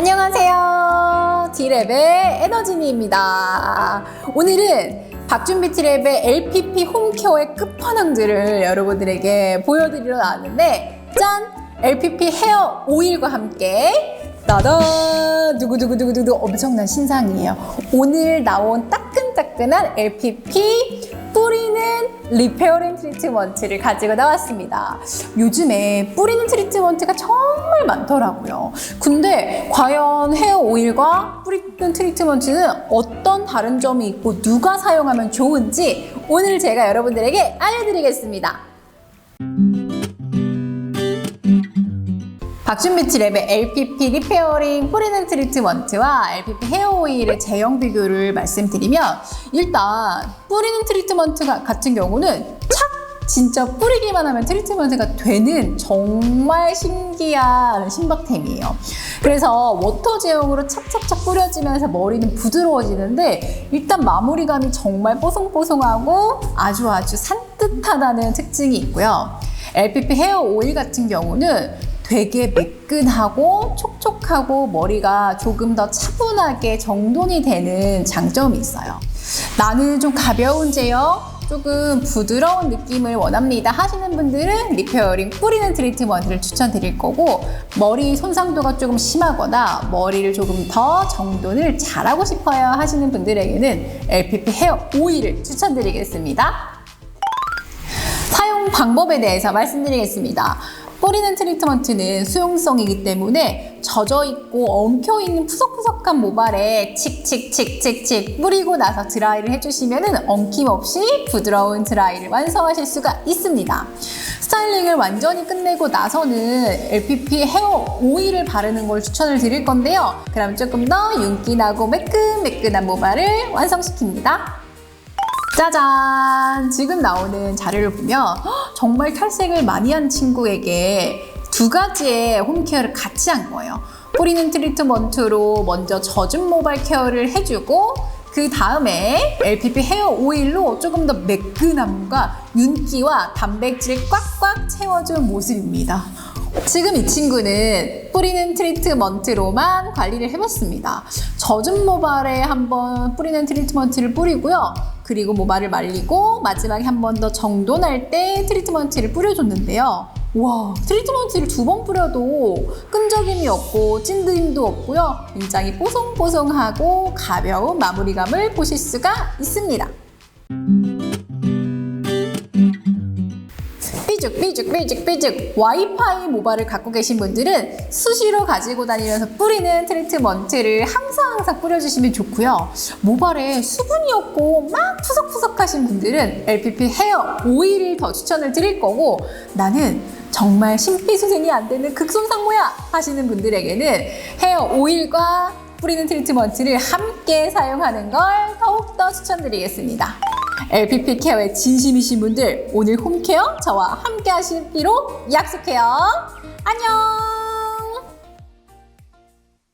안녕하세요. 디랩의 에너지니입니다. 오늘은 박준비티랩의 LPP 홈케어의 끝판왕들을 여러분들에게 보여드리러 나왔는데 짠! LPP 헤어 오일과 함께 따단! 두구두구두구두구 엄청난 신상이에요. 오늘 나온 따끈따끈한 LPP 뿌리는 리페어링 트리트먼트를 가지고 나왔습니다. 요즘에 뿌리는 트리트먼트가 정말 많더라고요. 근데 과연 헤어 오일과 뿌리는 트리트먼트는 어떤 다른 점이 있고 누가 사용하면 좋은지 오늘 제가 여러분들에게 알려드리겠습니다. 박준비치 랩의 LPP 리페어링 뿌리는 트리트먼트와 LPP 헤어 오일의 제형 비교를 말씀드리면 일단 뿌리는 트리트먼트 가- 같은 경우는 착 진짜 뿌리기만 하면 트리트먼트가 되는 정말 신기한 신박템이에요. 그래서 워터 제형으로 착착착 뿌려지면서 머리는 부드러워지는데 일단 마무리감이 정말 뽀송뽀송하고 아주 아주 산뜻하다는 특징이 있고요. LPP 헤어 오일 같은 경우는 되게 매끈하고 촉촉하고 머리가 조금 더 차분하게 정돈이 되는 장점이 있어요. 나는 좀 가벼운 제형, 조금 부드러운 느낌을 원합니다 하시는 분들은 리페어링 뿌리는 트리트먼트를 추천드릴 거고 머리 손상도가 조금 심하거나 머리를 조금 더 정돈을 잘하고 싶어요 하시는 분들에게는 LPP 헤어 오일을 추천드리겠습니다. 사용 방법에 대해서 말씀드리겠습니다. 뿌리는 트리트먼트는 수용성이기 때문에 젖어 있고 엉켜 있는 푸석푸석한 모발에 칙칙칙칙칙 뿌리고 나서 드라이를 해주시면 엉킴없이 부드러운 드라이를 완성하실 수가 있습니다. 스타일링을 완전히 끝내고 나서는 LPP 헤어 오일을 바르는 걸 추천을 드릴 건데요. 그럼 조금 더 윤기나고 매끈매끈한 모발을 완성시킵니다. 짜잔! 지금 나오는 자료를 보면 헉, 정말 탈색을 많이 한 친구에게 두 가지의 홈케어를 같이 한 거예요. 뿌리는 트리트먼트로 먼저 젖은 모발 케어를 해주고 그 다음에 LPP 헤어 오일로 조금 더 매끈함과 윤기와 단백질을 꽉꽉 채워준 모습입니다. 지금 이 친구는 뿌리는 트리트먼트로만 관리를 해봤습니다. 젖은 모발에 한번 뿌리는 트리트먼트를 뿌리고요. 그리고 모발을 말리고 마지막에 한 번 더 정돈할 때 트리트먼트를 뿌려줬는데요. 와, 트리트먼트를 두 번 뿌려도 끈적임이 없고 찐드임도 없고요. 굉장히 뽀송뽀송하고 가벼운 마무리감을 보실 수가 있습니다. 삐죽 삐죽 삐죽 삐죽 와이파이 모발을 갖고 계신 분들은 수시로 가지고 다니면서 뿌리는 트리트먼트를 항상 항상 뿌려주시면 좋고요 모발에 수분이 없고 막 푸석푸석하신 분들은 LPP 헤어 오일을 더 추천을 드릴 거고 나는 정말 심폐소생이 안 되는 극손상모야 하시는 분들에게는 헤어 오일과 뿌리는 트리트먼트를 함께 사용하는 걸 더욱더 추천드리겠습니다. LPP 케어에 진심이신 분들 오늘 홈케어 저와 함께 하시기로 약속해요. 안녕!